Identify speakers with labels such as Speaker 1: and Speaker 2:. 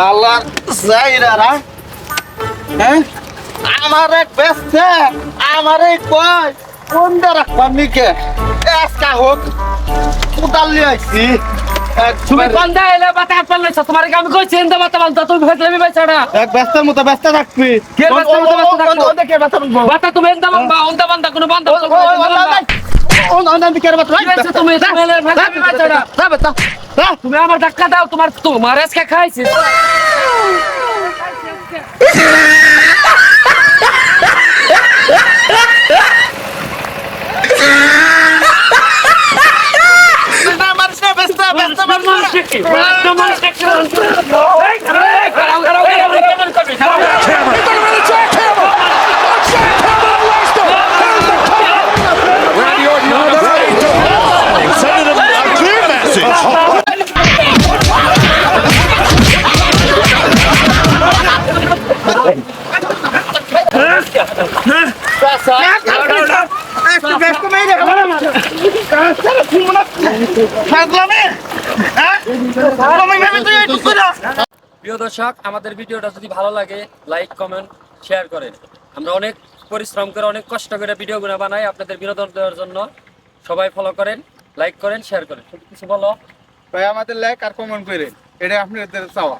Speaker 1: আল্লাহ যাইরারা হ্যাঁ আমার এক বেসছে আমার এই কয় কোনটা রাখবাম নিকে এসকা হোক কোদাল নিয়ে আইছি
Speaker 2: তুমি বন্ধা এলে বাতা হাত পারলে তোমার আমি কইছি এন্দ বাতা বান্ধা তুমি আমি বেচাড়া
Speaker 1: এক ব্যস্তের মতো ব্যস্ত থাকবি
Speaker 2: কে ব্যস্তের মতো ব্যস্ত থাকব?
Speaker 1: কে ব্যস্ত
Speaker 2: বাতা তুমি এন্দ বান্ধা অন্ধা বান্ধা কোনো বান্ধা তুমি? আমার ধাক্কা দাও তোমার তোমার আজকে খাইছি।
Speaker 3: Randy
Speaker 2: প্রিয় দর্শক, আমাদের ভিডিওটা যদি ভালো লাগে লাইক কমেন্ট শেয়ার করেন। আমরা অনেক পরিশ্রম করে, অনেক কষ্ট করে ভিডিওগুলো বানাই আপনাদের বিনোদন দেওয়ার জন্য। সবাই ফলো করেন লাইক করেন শেয়ার করেন। কিছু বলো।
Speaker 1: ভাই, আমাদের লাইক আর কমেন্ট করে এটা আপনাদের চাওয়া।